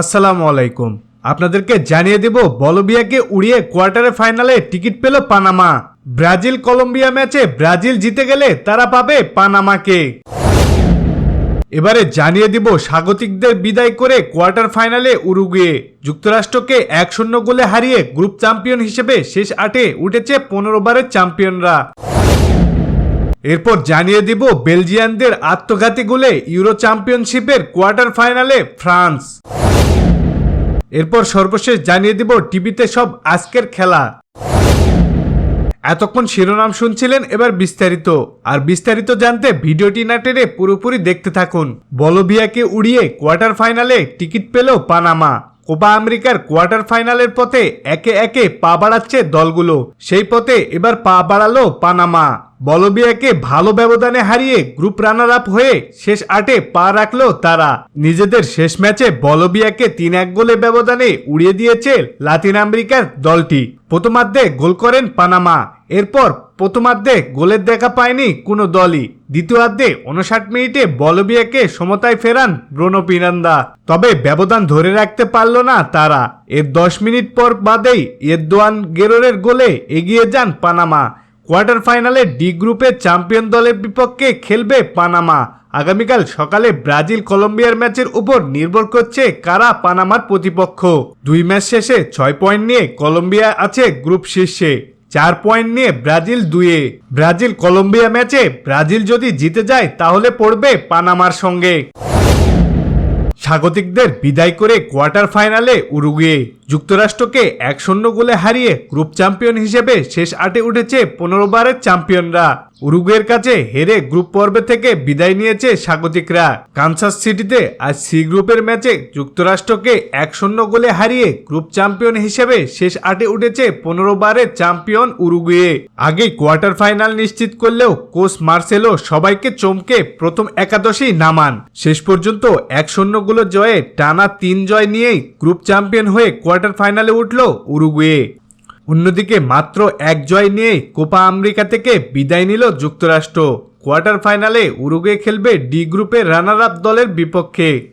আসসালামু আলাইকুম। আপনাদেরকে জানিয়ে দেব বলবিয়াকে উড়িয়ে কোয়ার্টারে ফাইনালে টিকিট পেল পানামা। ব্রাজিল কলম্বিয়া ম্যাচে ব্রাজিল জিতে গেলে তারা পাবে পানামাকে। এবারে জানিয়ে দিব, স্বাগতিকদের বিদায় করে কোয়ার্টার ফাইনালে উরুগুয়ে। যুক্তরাষ্ট্রকে এক শূন্য গোলে হারিয়ে গ্রুপ চ্যাম্পিয়ন হিসেবে শেষ আটে উঠেছে পনেরো বারের চ্যাম্পিয়নরা। এরপর জানিয়ে দিব, বেলজিয়ানদের আত্মঘাতী গোলে ইউরো চ্যাম্পিয়নশিপের কোয়ার্টার ফাইনালে ফ্রান্স। এরপর সর্বশেষ জানিয়ে দিব টিভিতে সব আজকের খেলা। এতক্ষণ শিরোনাম শুনছিলেন এবার বিস্তারিত। আর বিস্তারিত জানতে ভিডিওটি না টেনে পুরোপুরি দেখতে থাকুন। বলবিয়াকে উড়িয়ে কোয়ার্টার ফাইনালে টিকিট পেল পানামা। কোপা আমেরিকার কোয়ার্টার ফাইনালের পথে একে একে পা বাড়াচ্ছে দলগুলো। সেই পথে এবার পা বাড়ালো পানামা। বলবিয়াকে ভালো ব্যবধানে হারিয়ে গ্রুপ রানার আপ হয়ে শেষ আটে পা রাখল তারা। নিজেদের শেষ ম্যাচে বলবিয়াকে তিন এক গোলে ব্যবধানে উড়িয়ে দিয়েছে লাতিন আমেরিকার দলটি। প্রথমার্ধে গোল করেন পানামা। এরপর প্রথমার্ধে গোলের দেখা পায়নি কোনো দলই। দ্বিতীয়ার্ধে উনষাট মিনিটে বলবিয়াকে সমতায় ফেরান ব্রোনো পিনান্দা তবে ব্যবধান ধরে রাখতে পারল না তারা। এর দশ মিনিট পর বাদেই এরদোয়ান গেরোরের গোলে এগিয়ে যান পানামা। কোয়ার্টার ফাইনালে ডি গ্রুপে চ্যাম্পিয়ন দলের বিপক্ষে খেলবে পানামা। আগামীকাল সকালে ব্রাজিল কলম্বিয়ার ম্যাচের উপর নির্ভর করছে কারা পানামার প্রতিপক্ষ। দুই ম্যাচ শেষে ছয় পয়েন্ট নিয়ে কলম্বিয়া আছে গ্রুপ শীর্ষে, চার পয়েন্ট নিয়ে ব্রাজিল দুয়ে ব্রাজিল কলম্বিয়া ম্যাচে ব্রাজিল যদি জিতে যায় তাহলে পড়বে পানামার সঙ্গে। স্বাগতিকদের বিদায় করে কোয়ার্টার ফাইনালে উরুগুয়ে। যুক্তরাষ্ট্রকে এক শূন্য গোলে হারিয়ে গ্রুপ চ্যাম্পিয়ন হিসেবে শেষ আটে উঠেছে পনেরো বারের চ্যাম্পিয়নরা। উরুগুয়ের কাছে হেরে গ্রুপ পর্বে থেকে বিদায় নিয়েছে স্বাগতিকরা। কানসাস সিটিতে আজ সি গ্রুপের ম্যাচে যুক্তরাষ্ট্রকে এক শূন্য গোলে হারিয়ে গ্রুপ চ্যাম্পিয়ন হিসেবে শেষ আটে উঠেছে পনেরো বারের চ্যাম্পিয়ন উরুগুয়ে। আগেই কোয়ার্টার ফাইনাল নিশ্চিত করলেও কোচ মার্সেলো সবাইকে চমকে প্রথম একাদশী নামান। শেষ পর্যন্ত এক শূন্য গোলের জয়ে টানা তিন জয় নিয়েই গ্রুপ চ্যাম্পিয়ন হয়ে কোয়ার্টার ফাইনালে উঠল উরুগুয়ে। অন্যদিকে মাত্র এক জয় নিয়ে কোপা আমেরিকা থেকে বিদায় নিল যুক্তরাষ্ট্র। কোয়ার্টার ফাইনালে উরুগুয়ে খেলবে ডি গ্রুপের রানার আপ দলের বিপক্ষে।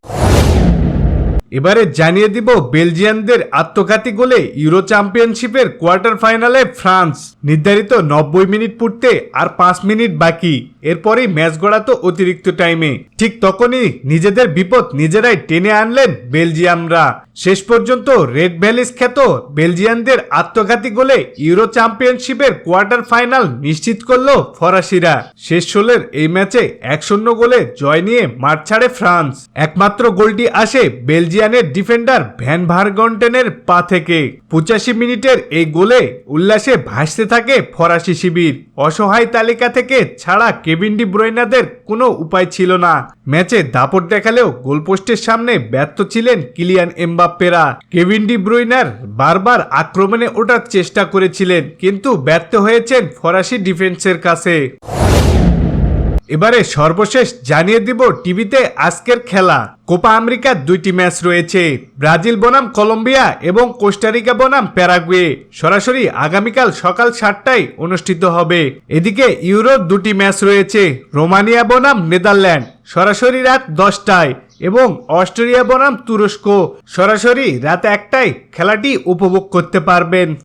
এবারে জানিয়ে দিব বেলজিয়ানদের আত্মঘাতী গোলে ইউরো চ্যাম্পিয়নশিপের কোয়ার্টার ফাইনালে ফ্রান্স। নির্ধারিত নব্বই মিনিট পূর্তে আর পাঁচ মিনিট বাকি। এরপরেই ম্যাচ গড়াতো অতিরিক্ত টাইমে। ঠিক তখনই নিজেদের বিপদ নিজেরাই টেনে আনলেন বেলজিয়ামরা। শেষ পর্যন্ত রেড ভ্যালিস খ্যাত বেলজিয়ানদের আত্মঘাতী গোলে ইউরো চ্যাম্পিয়নশিপের কোয়ার্টার ফাইনাল নিশ্চিত করল ফরাসিরা। শেষ ষোলের এই ম্যাচে এক শূন্য গোলে জয় নিয়ে মাঠ ছাড়ে ফ্রান্স। একমাত্র গোলটি আসে বেলজিয়ানের ডিফেন্ডার ভ্যান ভারগন্টেনের পা থেকে। পঁচাশি মিনিটের এই গোলে উল্লাসে ভাসতে থাকে ফরাসি শিবির। অসহায় তালিকা থেকে ছাড়া কেভিন ডি ব্রয়নাদের কোনো উপায় ছিল না। ম্যাচে দাপট দেখালেও গোলপোস্টের সামনে ব্যর্থ ছিলেন কিলিয়ান এমবাপ্পেরা। কেভিন ডি ব্রুইনার বারবার আক্রমণে ওঠার চেষ্টা করেছিলেন, কিন্তু ব্যর্থ হয়েছেন ফরাসি ডিফেন্সের কাছে। এবারে সর্বশেষ জানিয়ে দিব টিভিতে আজকের খেলা। কোপা আমেরিকার দুইটি ম্যাচ রয়েছে। ব্রাজিল বনাম কলম্বিয়া এবং কোস্টারিকা বনাম প্যারাগুয়ে। সরাসরি আগামীকাল সকাল সাতটায় অনুষ্ঠিত হবে। এদিকে ইউরোর দুটি ম্যাচ রয়েছে। রোমানিয়া বনাম নেদারল্যান্ড। সরাসরি রাত দশটায় এবং অস্ট্রেলিয়া বনাম তুরস্ক। সরাসরি রাত একটায় খেলাটি উপভোগ করতে পারবেন।